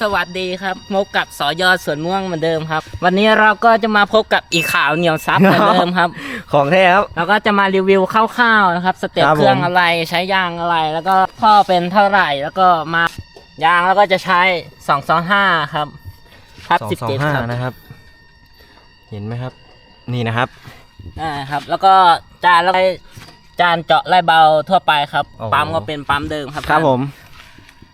สวัสดีครับพบกับสอยอสวนม่วงเหมือนเดิมครับ วันนี้เราก็จะมาพบกับอีข่าวเหนียวซับเหมือนเดิมครับ ของแท้ครับเราก็จะมารีวิวคร่าวๆนะครับ สเต็ปครับผมเครื่องอะไรใช้ยางอะไร แล้วก็ท่อเป็นเท่าไหร่แล้วก็มายางแล้วก็จะใช้สองสองห้าครับพับสองสิบสองเจ็ดห้าครับนะครับ เห็นไหมครับ นี่นะครับอ่าครับ แล้วก็จานแล้วก็จานเจาะไล่เบาทั่วไปครับโอ้โหปั๊มก็เป็นปั๊มเดิมครับครับผม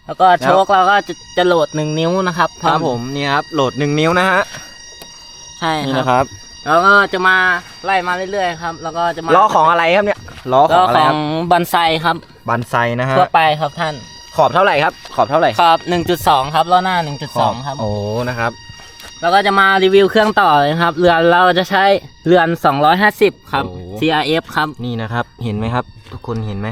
แล้วก็โชคเราก็จะจะโหลดหนึ่งนิ้วนะครับครับผมนี่ครับโหลดหนึ่งนิ้วนะฮะใช่นี่คนะรับครับแล้วก็จะมาไล่มาเรื่อยๆครับ แล้วก็จะมาล้อของอะไรครับเนี่ยล้อขล้อองอะไรขอครังบบันไซครับบันไซนะฮะทั่วไปครับท่านขอบเท่าไหร่ครับ ขอบเท่าไหร่ขอบ 1.2 ครับล้อหน้า 1.2 ครับ โอ้นะครับ แล้วก็จะมารีวิวเครื่องต่อเลยครับ เรือนเราจะใช้เรือน 250 ครับ โอ้ CRF ครับ นี่นะครับ เห็นไหมครับ ทุกคนเห็นไหม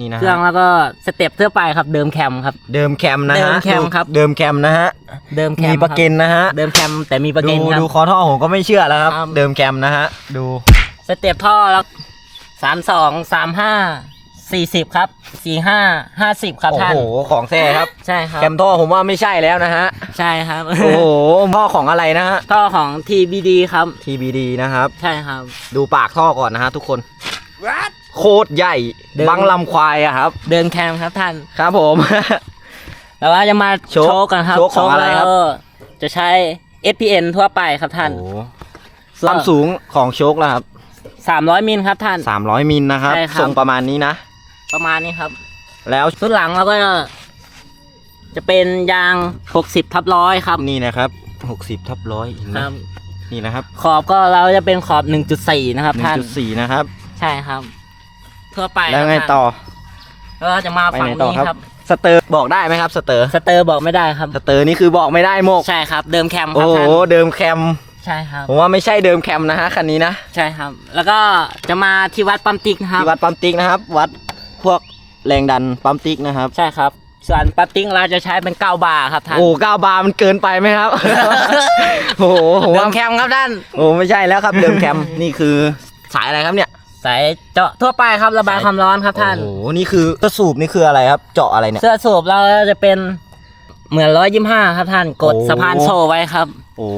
นี่นะเครื่องฮะแล้วก็สเต็ปทั่วไปครับเดิมแคมครับ เดิมแคมนะเดิฮะมแคมครับ เดิมแคมนะฮะเดิมแคมมีประเกันนะฮะเดิมแคมแต่มีประดูเกันครับดูคอท่อผมก็ไม่เชื่อแล้วครับครับเดิมแคมนะฮะดูสเต็ปท่อแล้ว32 35 40ครับ45 50ครับโอ้ท่านโหของแท้ครับใช่ครับแคมท่อผมว่าไม่ใช่แล้วนะฮะใช่ครับโอ้โหท่อของอะไรนะฮะท่อของ TBD ครับ TBD นะครับ ใช่ครับ ดูปากท่อก่อนนะฮะทุกคน โคตรใหญ่เดิน บังลำควายอะครับ เดิมแคมครับท่าน ครับผมแล้วว่าจะมาโชคโชว์กันครับโชคของอะไรครับโชว์จะใช้ SPN ทั่วไปครับท่านโอ้โหความสูงของโชคแล้วครับ300มิลครับท่าน 300 มิลนะครับ ใช่ครับทรงประมาณนี้นะ ประมาณนี้ครับ แล้วชุดหลังเราก็จะเป็นยาง 60ทับร้อยครับนี่นะครับ 60ทับร้อยครับ นี่นะครับขอบก็เราจะเป็นขอบ 1.4 นะครับท่าน 1.4 นะครับ ใช่ครับ ทั่วไปแล้วไงครับต่อท่านแล้วก็จะมาไปฝั่ไหงนต่อนี้ครับครับ สเตอร์บอกได้ไหมครับ สเตอร์ สเตอร์บอกไม่ได้ครับ สเตอร์นี่คือบอกไม่ได้โมก ใช่ครับ เดิมแคมคโอ้รับโหท่านเดิมแคม ใช่ครับ ผมว่าไม่ใช่เดิมแคมนะฮะคันนี้นะ ใช่ครับ แล้วก็จะมาที่วัดปั๊มติ๊กนะครับ ที่วัดปั๊มติ๊กนะครับ วัดพวกแรงดันปั๊มติ๊กนะครับ ใช่ครับ ส่วนปั๊มติ๊กเราจะใช้เป็นเก้าบาร์ครับท่าน โอ้เก้าบาร์มันเกินไปไหมครับ โอ้โหผมเดิว่ามแคมครับท่าน โอ้ไม่ใช่แล้วครับ เดิมแคม นี่คือสายอะไรครับเนี่ย สายเจาะทั่วไปครับระบายความร้อนครับท่านโอ้โหนี่คือเสื้อสูบนี่คืออะไรครับ เจาะอะไรเนี่ย เสื้อสูบเราจะเป็นเหมือนร้อยยี่ห้าครับท่านกดโอ้สะพานโชว์ไว้ครับ โอ้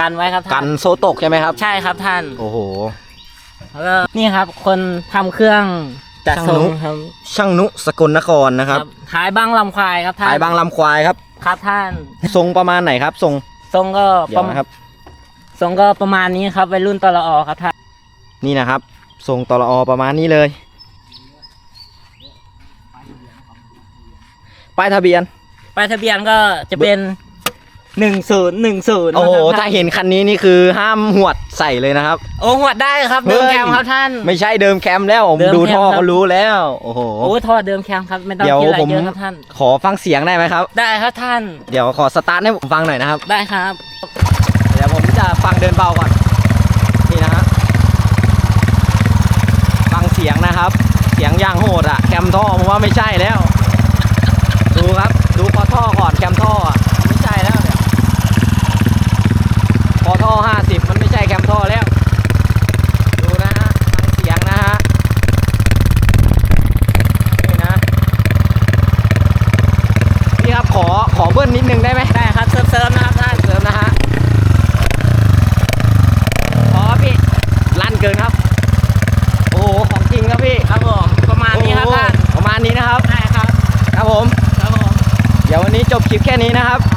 กันไว้ครับกัท่านนโซตกใช่ไหมครับ ใช่ครับท่าน โอ้โหแล้วก็นี่ครับ คนทำเครื่องจัดช่างทรนุงครับช่างนุสกลนครนะครับขายบ้างลำควายครับท่านขายบางลำควายครับ ครับท่าน ทรงประมาณไหนครับ ทรงทรงก็เดี๋ปยระวมาณนะครับทรงก็ประมาณนี้ครับวัยรุ่นตลอครับท่านนี่นะครับ ทรงตลอประมาณนี้เลย ป้ายทะเบียน ป้ายทะเบียนก็จะเป็นหนึ่งศูนย์หนึ่งศูนย์โอ้โห ถ้าเห็นคันนี้นี่คือห้ามหวดใส่เลยนะครับ โอ้หัวดได้ครับ เดิมเฮ้ยแคมครับท่าน ไม่ใช่เดิมแคมแล้วผมเดิมดูแคมท่อครับก็รู้แล้ว โอ้โห โอ้ท่อเดิมแคมครับ ไม่ต้องเดี๋ยวคิดอะไรผมเยอะครับท่าน ขอฟังเสียงได้ไหมครับ ได้ครับท่าน เดี๋ยวขอสตาร์ทให้ผมฟังหน่อยนะครับ ได้ครับ เดี๋ยวผมจะฟังเดินเบาก่อนนี่นะฮะ ฟังเสียงนะ ครับ เสียงยางโหดอะแคมท่อผมว่าไม่ใช่แล้ว ดูครับ ดูคอท่อก่อนแคมท่อ จบคลิปแค่นี้นะครับ